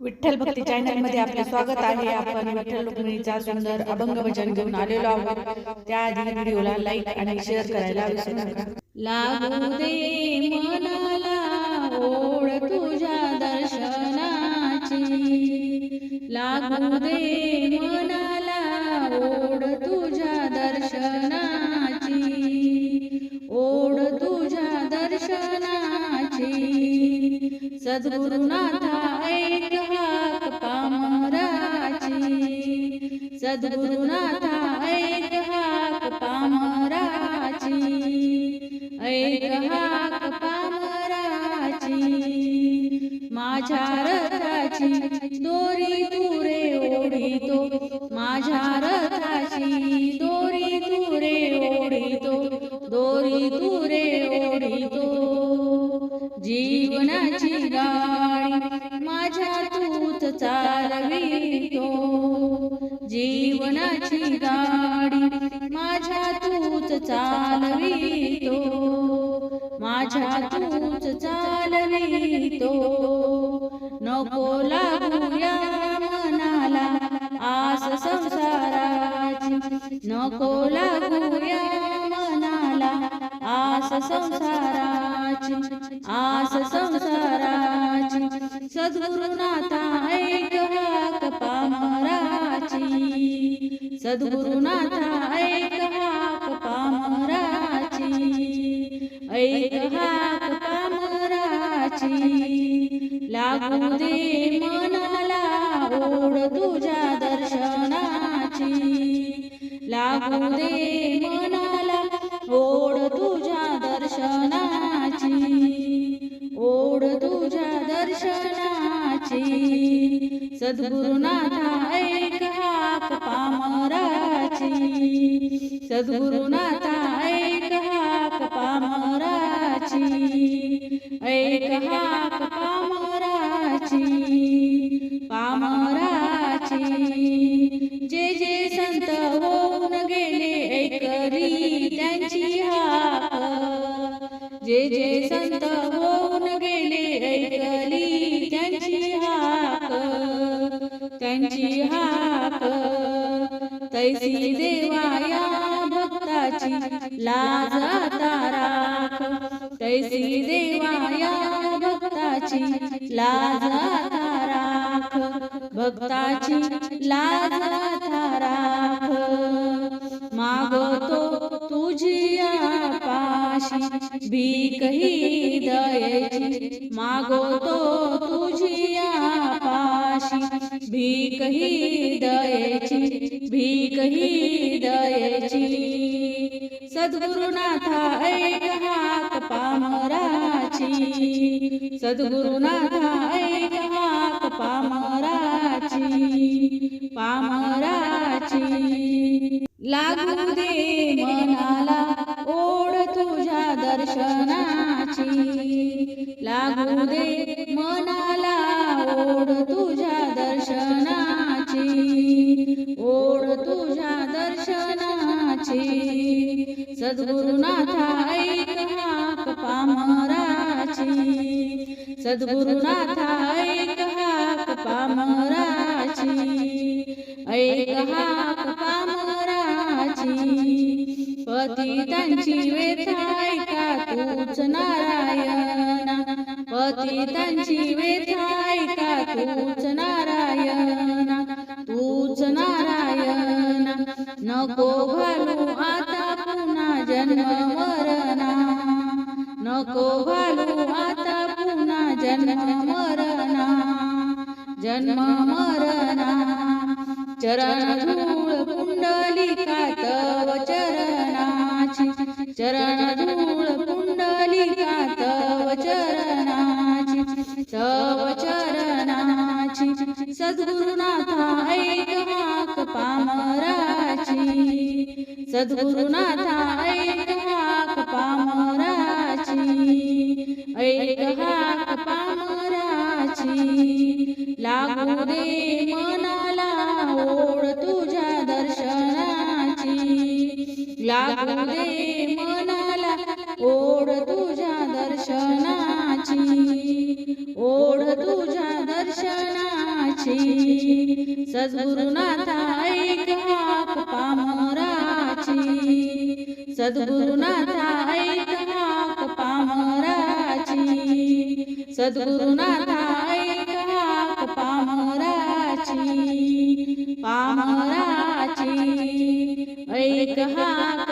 विठ्ठल भक्ती चॅनलमध्ये आपले स्वागत आहे. आपण विठ्ठल रुक्मिणीचा सुंदर अभंग भजन घेऊन आलेलो आहोत. त्याआधी व्हिडिओला लाईक आणि शेअर करायला विसरू नका. लागू दे मनाला ओढ तुझ्या दर्शनाची. लागू दे मनाला ओढ तुझ्या दर्शनाची. ओढ तुझ्या दर्शनाची. सद्गुरुनाथा सद्गुरुनाथा ऐक हाक पामराची. ऐक हाक पामराची. माझ्या रथाची जीवनाची गाडी माझ्या तूच चालवितो. माझ्या तूच चालवितो. नको लागूया मनाला आस संसाराची. नको लागूया मनाला आस संसाराची. आस संसाराची. सद्गुरुनाथ सद्गुरुनाथा ऐक हाक पामराची. ऐक हाक पामराची. लागू दे मनाला ओढ तुझ्या दर्शनाची. लागू दे मनाला ओढ तुझ्या दर्शनाची. ओढ तुझ्या दर्शनाची. सद्गुरुनाथा सद्गुरुनाथा ऐक हाक पामराची. ऐक हाक पामराची पामराची. जे जे संत होऊन गेले ऐकरी त्यांची हाक. जे जे संत होऊन गेले ऐकली त्यांची हाक. त्यांची हाक. तैसी देवाया भक्ताची लाज राख. तैसी देवाया भक्ताची लाज राख. भक्ताची लाज राख. मागतो तुझी पाशी भीकही दयेची. मागतो तुझी पाशी भीकही दयेची. भीकही दयेची. सद्गुरुनाथा ऐक हात पामराची. सद्गुरुनाथा ऐक हात पामराची. पामराची. लागू दे मनाला ओढ तुझ्या दर्शनाची. लागू दे सद्गुरुनाथा ऐक हाक पामराची सद्गुरुनाथा ऐक हाक पामराची ऐक हाक पामराची पतितांची व्यथा ऐका तूच नारायणा पतितांची व्यथा ऐका तूच नारायणा. तूच नारायणा. नको घालू जन्म मरणा नको घालू आता पुन्हा जन्म मरणा जन्म मरणा चरण धूळ पुंडलिका तव चरणाची चरण धूळ पुंडलिका तव चरणाची तव चरणाची सद्गुरुनाथा ऐक हाक पामराची. सद्गुरुनाथा लागू दे मनाला. ओढ तुझ्या दर्शनाची. ओढ तुझ्या दर्शनाची. सद्गुरुनाथा ऐक हाक पामराची. सद्गुरुनाथा ऐक हाक पामराची. सद्गुरुनाथा るは。